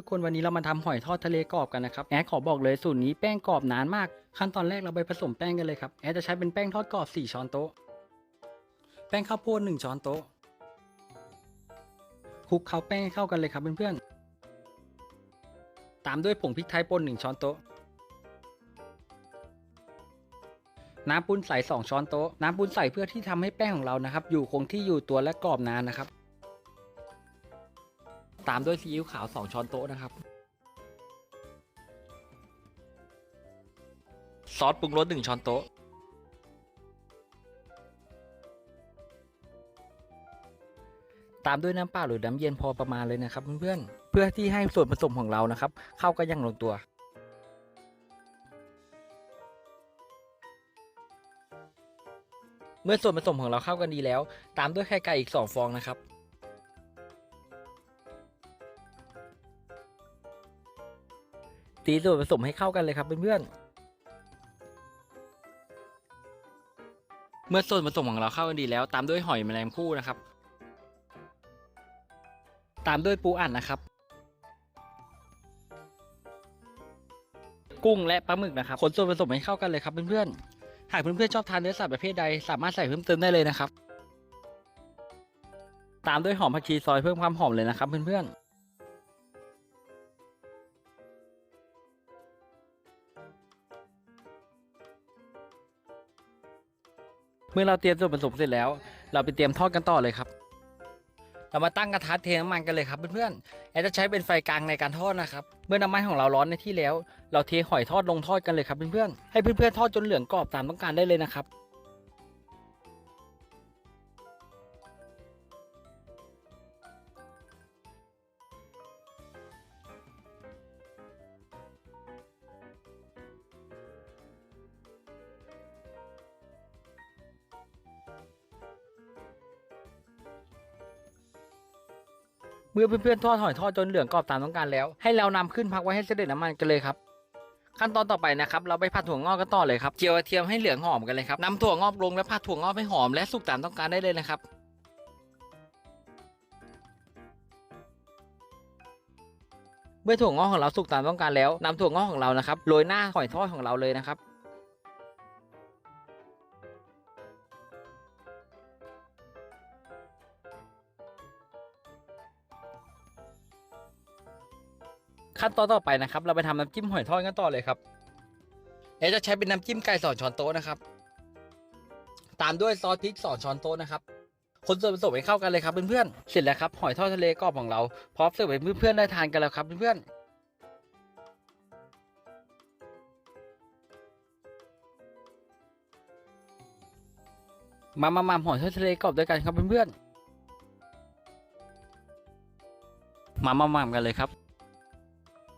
ทุกคนวันนี้เรามาทำหอยทอดทะเลกรอบกันนะครับแอดขอบอกเลยสูตรนี้แป้งกรอบนานมาก ขั้นตอนแรกเราไปผสมแป้งกันเลยครับแอดจะใช้เป็นแป้งทอดกรอบ 4 ช้อนโต๊ะ แป้งข้าวโพด1ช้อนโต๊ะคลุกเคล้าแป้งให้เข้ากันเลยครับเพื่อนๆตามด้วยผงพริกไทยป่น1ช้อนโต๊ะน้ำปุ้นใส่2ช้อนโต๊ะน้ำปุ้นใส่เพื่อที่ทำให้แป้งของเรานะครับ อยู่คงที่อยู่ตัวและกรอบนานนะครับ ตามด้วยซีอิ๊วขาว 2 ช้อนโต๊ะนะครับ ซอสปรุงรส1ช้อนโต๊ะ ตามด้วยน้ำเปล่าหรือน้ำเย็นพอประมาณเลยนะครับเพื่อนๆ เพื่อที่ให้ส่วนผสมของเรานะครับ เข้ากันอย่างลงตัวเมื่อส่วนผสมของเราเข้ากันดีแล้ว ตามด้วยไข่ไก่อีก 2 ฟองนะครับ ตีส่วนผสมให้เข้ากันเลยครับเพื่อนๆเมื่อส่วนผสมของเราเข้ากันดีแล้ว ตามด้วยหอยแมลงภู่นะครับ ตามด้วยปูอัดนะครับ กุ้งและปลาหมึกนะครับคนส่วนผสมให้เข้ากันเลยครับเพื่อนๆหากเพื่อนๆชอบทานเนื้อสัตว์ประเภทใดสามารถใส่เพิ่มเติมได้เลยนะครับ ตามด้วยหอมผักชีซอยเพิ่มความหอมเลยนะครับเพื่อนๆ เมื่อเราเตรียมส่วนผสมเสร็จแล้ว เราไปเตรียมทอดกันต่อเลยครับ เรามาตั้งกระทะเทน้ำมันกันเลยครับเพื่อนๆแอดจะใช้เป็นไฟกลางในการทอดนะครับ เมื่อน้ำมันของเราร้อนในที่แล้ว เราเทหอยทอดลงทอดกันเลยครับเพื่อนๆ ให้เพื่อนๆทอดจนเหลืองกรอบตามต้องการได้เลยนะครับ เมื่อเพื่อนๆทอดหอยทอดจนเหลืองกรอบตามต้องการแล้ว ให้เรานำขึ้นพักไว้ให้เสด็จน้ำมันกันเลยครับ ขั้นตอนต่อไปนะครับเราไปผัดถั่วงอกกันต่อเลยครับเจียวกระเทียมให้เหลืองหอมกันเลยครับนำถั่วงอกลงและผัดถั่วงอกให้หอมและสุกตามต้องการได้เลยนะครับเมื่อถั่วงอกของเราสุกตามต้องการแล้วนำถั่วงอกของเรานะครับโรยหน้าหอยทอดของเราเลยนะครับ ขั้นตอนต่อไปนะครับ เราไปทำน้ำจิ้มหอยทอดกันต่อเลยครับเดี๋ยวจะใช้เป็นน้ำจิ้มไก่สองช้อนโต๊ะนะครับ ตามด้วยซอสพริกสองช้อนโต๊ะนะครับ คนส่วนผสมให้เข้ากันเลยครับเพื่อนๆ เสร็จแล้วครับหอยทอดทะเลกรอบของเราพร้อมเสิร์ฟให้เพื่อนๆได้ทานกันแล้วครับเพื่อนๆมามามาหอยทอดทะเลกรอบด้วยกันครับเพื่อนๆ มามามากันเลยครับ